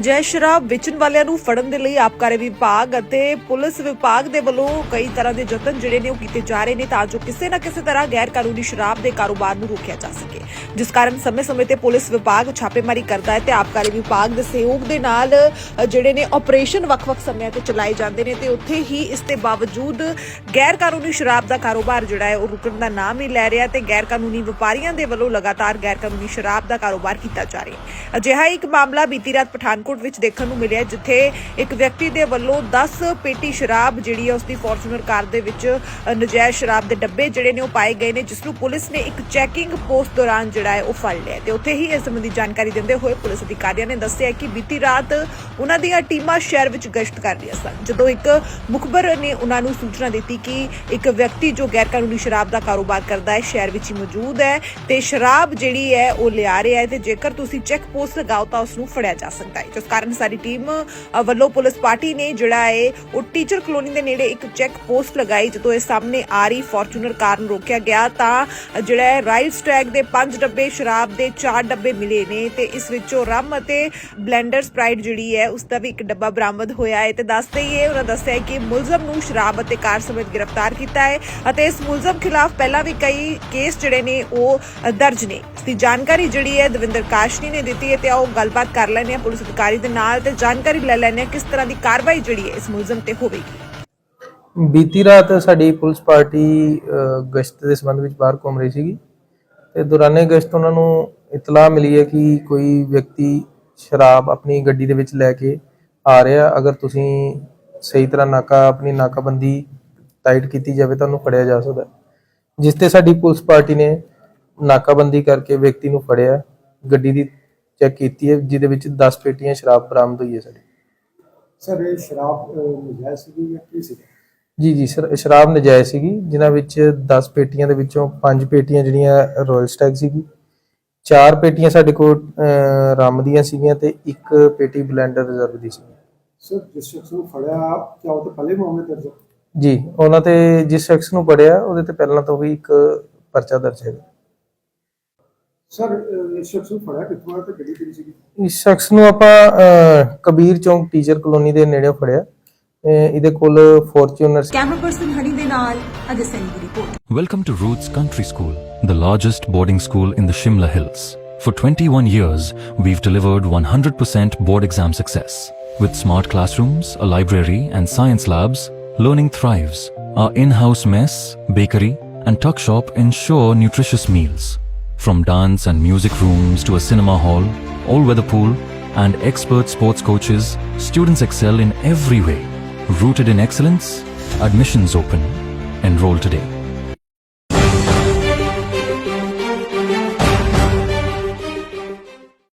ਜੈ ਸ਼ਰਾਬ ਵੇਚਣ ਵਾਲਿਆਂ ਨੂੰ ਫੜਨ ਦੇ ਲਈ ਆਬਕਾਰੀ ਵਿਭਾਗ ਅਤੇ ਪੁਲਿਸ ਵਿਭਾਗ ਦੇ ਵੱਲੋਂ ਕਈ ਤਰ੍ਹਾਂ ਦੇ ਯਤਨ ਜਿਹੜੇ ਨੇ ਉਹ ਕੀਤੇ ਜਾ ਰਹੇ ਨੇ ਤਾਂ ਜੋ ਕਿਸੇ ਨਾ ਕਿਸੇ ਤਰ੍ਹਾਂ ਗੈਰ ਕਾਨੂੰਨੀ ਸ਼ਰਾਬ ਦੇ ਕਾਰੋਬਾਰ ਨੂੰ ਰੋਕਿਆ ਜਾ ਸਕੇ। ਜਿਸ ਕਾਰਨ ਸਮੇਂ-ਸਮੇਂ ਤੇ ਪੁਲਿਸ ਵਿਭਾਗ ਛਾਪੇਮਾਰੀ ਕਰਦਾ ਹੈ ਤੇ ਆਬਕਾਰੀ ਵਿਭਾਗ ਦੇ ਸਹਿਯੋਗ ਦੇ ਨਾਲ ਜਿਹੜੇ ਨੇ ਆਪਰੇਸ਼ਨ ਵੱਖ-ਵੱਖ ਸਮਿਆਂ ਤੇ ਚਲਾਏ ਜਾਂਦੇ ਨੇ ਤੇ ਉੱਥੇ ਹੀ ਇਸ ਦੇ ਬਾਵਜੂਦ ਗੈਰ ਕਾਨੂੰਨੀ ਸ਼ਰਾਬ ਦਾ ਕਾਰੋਬਾਰ ਜਿਹੜਾ ਹੈ ਉਹ ਰੁਕਣ ਦਾ ਨਾਮ ਹੀ ਲੈ ਰਿਹਾ ਤੇ ਗੈਰ ਕਾਨੂੰਨੀ ਵਪਾਰੀਆਂ ਦੇ ਵੱਲੋਂ ਲਗਾਤਾਰ ਗੈਰ ਕਾਨੂੰਨੀ ਸ਼ਰਾਬ ਦਾ ਕਾਰੋਬਾਰ ਕੀਤਾ ਜਾ ਰਿਹਾ ਹੈ। ਅਜਿਹਾ ਇੱਕ ਮਾਮਲਾ ਬੀਤੀ ਰਾਤ ਪਠਾਨ ਪਠਾਨਕੋਟ ਵਿੱਚ ਦੇਖਣ ਨੂੰ ਮਿਲਿਆ ਜਿੱਥੇ ਇੱਕ ਵਿਅਕਤੀ ਦੇ ਵੱਲੋਂ 10 ਪੇਟੀ ਸ਼ਰਾਬ ਜਿਹੜੀ ਹੈ ਉਸਦੀ ਫੋਰਚੂਨਰ ਕਾਰ ਦੇ ਵਿੱਚ ਨਜਾਇਜ਼ ਸ਼ਰਾਬ ਦੇ ਡੱਬੇ ਜਿਹੜੇ ਨੇ ਉਹ ਪਾਏ ਗਏ ਨੇ, ਜਿਸ ਨੂੰ ਪੁਲਿਸ ਨੇ ਇੱਕ ਚੈਕਿੰਗ ਪੋਸਟ ਦੌਰਾਨ ਜਿਹੜਾ ਹੈ ਉਹ ਫੜ ਲਿਆ ਤੇ ਉੱਥੇ ਹੀ ਇਸ ਸੰਬੰਧੀ ਜਾਣਕਾਰੀ ਦਿੰਦੇ ਹੋਏ ਪੁਲਿਸ ਅਧਿਕਾਰੀਆਂ ਨੇ ਦੱਸਿਆ ਕਿ ਬੀਤੀ ਰਾਤ ਉਹਨਾਂ ਦੀਆਂ ਟੀਮਾਂ ਸ਼ਹਿਰ ਵਿੱਚ ਗਸ਼ਤ ਕਰ ਰਹੀਆਂ ਸਨ, ਜਦੋਂ ਇੱਕ ਮੁਖਬਰ ਨੇ ਉਹਨਾਂ ਨੂੰ ਸੂਚਨਾ ਦਿੱਤੀ ਕਿ ਇੱਕ ਵਿਅਕਤੀ ਜੋ ਗੈਰ ਕਾਨੂੰਨੀ ਸ਼ਰਾਬ ਦਾ ਕਾਰੋਬਾਰ ਕਰਦਾ ਹੈ, ਸ਼ਹਿਰ ਵਿੱਚ ਹੀ ਮੌਜੂਦ ਹੈ ਤੇ ਸ਼ਰਾਬ ਜਿਹੜੀ ਹੈ ਉਹ ਲਿਆ ਰਿਹਾ ਹੈ ਤੇ ਜੇਕਰ ਤੁਸੀਂ ਚੈੱਕ ਪੋਸਟ ਲਗਾਓ ਤਾਂ ਉਸ ਨੂੰ ਫੜਿਆ ਜਾ ਸਕਦਾ ਹੈ। ਜਿਸ ਕਾਰਨ ਸਾਡੀ ਟੀਮ ਵੱਲੋਂ ਪੁਲਿਸ ਪਾਰਟੀ ਨੇ ਜਿਹੜਾ ਹੈ, ਉਹ ਟੀਚਰ ਕਲੋਨੀ ਦੇ ਨੇੜੇ ਇੱਕ ਚੈੱਕ ਪੋਸਟ ਲਗਾਈ ਜਦੋਂ ਇਹ ਸਾਹਮਣੇ ਆ ਰਹੀ ਫੋਰਚੂਨਰ ਕਾਰ ਨੂੰ ਰੋਕਿਆ ਗਿਆ। ਤਾਂ ਜਿਹੜਾ ਹੈ ਰਾਈਟ ਸਟੈਗ ਦੇ 5 ਡੱਬੇ ਸ਼ਰਾਬ ਦੇ 4 ਡੱਬੇ ਮਿਲੇ ਨੇ ਤੇ ਇਸ ਵਿੱਚੋਂ ਰਮ ਅਤੇ ਬਲੈਂਡਰ ਸਪਰਾਈਟ ਜਿਹੜੀ ਹੈ, ਉਸ ਦਾ ਵੀ ਇੱਕ ਡੱਬਾ ਬਰਾਮਦ ਹੋਇਆ ਹੈ। ਤੇ ਦੱਸ ਹੀ ਇਹ, ਉਹਨਾਂ ਦੱਸਿਆ ਕਿ ਮੁਲਜ਼ਮ ਨੂੰ ਸ਼ਰਾਬ ਅਤੇ ਕਾਰ ਸਮੇਤ ਗ੍ਰਿਫਤਾਰ ਕੀਤਾ ਹੈ ਅਤੇ ਇਸ ਮੁਲਜ਼ਮ ਖਿਲਾਫ ਪਹਿਲਾਂ ਵੀ ਕਈ ਕੇਸ ਜਿਹੜੇ ਨੇ, ਉਹ ਦਰਜ ਨੇ। ਦੀ ਜਾਣਕਾਰੀ ਜਿਹੜੀ ਹੈ ਦਵਿੰਦਰ ਕਾਸ਼ਨੀ ਨੇ ਦਿੱਤੀ ਹੈ ਤੇ ਆਓ ਗੱਲਬਾਤ ਕਰ ਲੈਂਦੇ ਹਾਂ ਪੁਲਿਸ ਅਧਿਕਾਰੀ ਦੇ ਨਾਲ ਤੇ ਜਾਣਕਾਰੀ ਲੈ ਲੈਂਦੇ ਹਾਂ ਕਿਸ ਤਰ੍ਹਾਂ ਦੀ ਕਾਰਵਾਈ ਜਿਹੜੀ ਹੈ ਇਸ ਮੁਲਜ਼ਮ ਤੇ ਹੋਵੇਗੀ। ਬੀਤੀ ਰਾਤ ਸਾਡੀ ਪੁਲਿਸ ਪਾਰਟੀ ਗਸ਼ਤ ਦੇ ਸੰਬੰਧ ਵਿੱਚ ਬਾਹਰ ਘੁੰਮ ਰਹੀ ਸੀਗੀ ਤੇ ਦੌਰਾਨੇ ਗਸ਼ਤ ਉਹਨਾਂ ਨੂੰ ਇਤਲਾਹ ਮਿਲੀ ਹੈ ਕਿ ਕੋਈ ਵਿਅਕਤੀ ਸ਼ਰਾਬ ਆਪਣੀ ਗੱਡੀ ਦੇ ਵਿੱਚ ਲੈ ਕੇ ਆ ਰਿਹਾ। ਅਗਰ ਤੁਸੀਂ ਸਹੀ ਤਰ੍ਹਾਂ ਨਾਕਾ, ਆਪਣੀ ਨਾਕਾਬੰਦੀ ਟਾਈਟ ਕੀਤੀ ਜਾਵੇ ਤਾਂ ਉਹਨੂੰ ਫੜਿਆ ਜਾ ਸਕਦਾ ਜਿਸ ਤੇ ਸਾਡੀ ਪੁਲਿਸ ਪਾਰਟੀ ਨੇ ਨਾਕਾਬੰਦੀ ਕਰਕੇ ਵਿਅਕਤੀ ਨੂੰ ਫੜਿਆ ਗੱਡੀ ਦੀ ਚੈੱਕ ਕੀਤੀ ਹੈ ਜਿਹਦੇ ਵਿੱਚ 10 ਪੇਟੀਆਂ ਸ਼ਰਾਬ ਬਰਾਮਦ ਹੋਈ ਹੈ ਸਾਡੀ। ਸਰ ਇਹ ਸ਼ਰਾਬ ਨਜਾਇਜ਼ ਸੀਗੀ ਜਾਂ ਕੀ ਸੀ ਜੀ ਜੀ ਸਰ ਸ਼ਰਾਬ ਨਜਾਇਜ਼ ਸੀਗੀ ਜਿਨ੍ਹਾਂ ਵਿੱਚ 10 ਪੇਟੀਆਂ ਦੇ ਵਿੱਚੋਂ 5 ਪੇਟੀਆਂ ਜਿਹੜੀਆਂ ਰਾਇਲ ਸਟੈਗ ਸੀਗੀ 4 ਪੇਟੀਆਂ ਸਾਡੇ ਕੋਲ ਰਮ ਦੀਆਂ ਸੀਗੀਆਂ ਤੇ ਇੱਕ ਪੇਟੀ ਬਲੈਂਡਰ ਰਿਜ਼ਰਵ ਦੀ ਸੀ ਸਰ ਜਿਸ ਸ਼ਖਸ ਨੂੰ ਫੜਿਆ ਕਿਆ ਉਹ ਤੋਂ ਪਹਿਲੇ ਮਾਮਲੇ ਦਰਜ? ਜੀ ਉਹਨਾਂ ਤੇ ਜਿਸ ਸ਼ਖਸ ਨੂੰ ਪੜਿਆ ਉਹਦੇ ਤੇ ਪਹਿਲਾਂ ਤੋਂ ਵੀ ਇੱਕ ਪਰਚਾ ਦਰਜ ਹੈ। ਸਰ ਅਹ, ਇਸ ਸ਼ਖਸ ਨੂੰ ਫੜਿਆ ਕਿੱਥੋਂ ਆ ਤੇ ਗੱਡੀ ਕਿਹੜੀ ਸੀਗੀ ਇਸ ਸ਼ਖਸ ਨੂੰ ਆਪਾਂ ਅਹ, ਕਬੀਰ ਚੌਂਕ ਟੀਚਰ ਕਲੋਨੀ ਦੇ ਨੇੜੇ ਫੜਿਆ ਅਹ, ਇਹਦੇ ਕੋਲ ਫੋਰਚੂਨਰ ਕੈਮਰਾ ਪਰਸਨ ਹਨੀ ਦੇ ਨਾਲ ਅਜੇ ਸੈਨੀ ਦੀ report Welcome to Roots Country School, the largest boarding school in the Shimla Hills. For 21 years, we've delivered 100% board exam success. With smart classrooms, a library, and science labs, learning thrives. Our in-house mess, bakery, and tuck shop ensure nutritious meals. From dance and music rooms to a cinema hall, all-weather pool, and expert sports coaches, students excel in every way. Rooted in excellence, admissions open. Enroll today.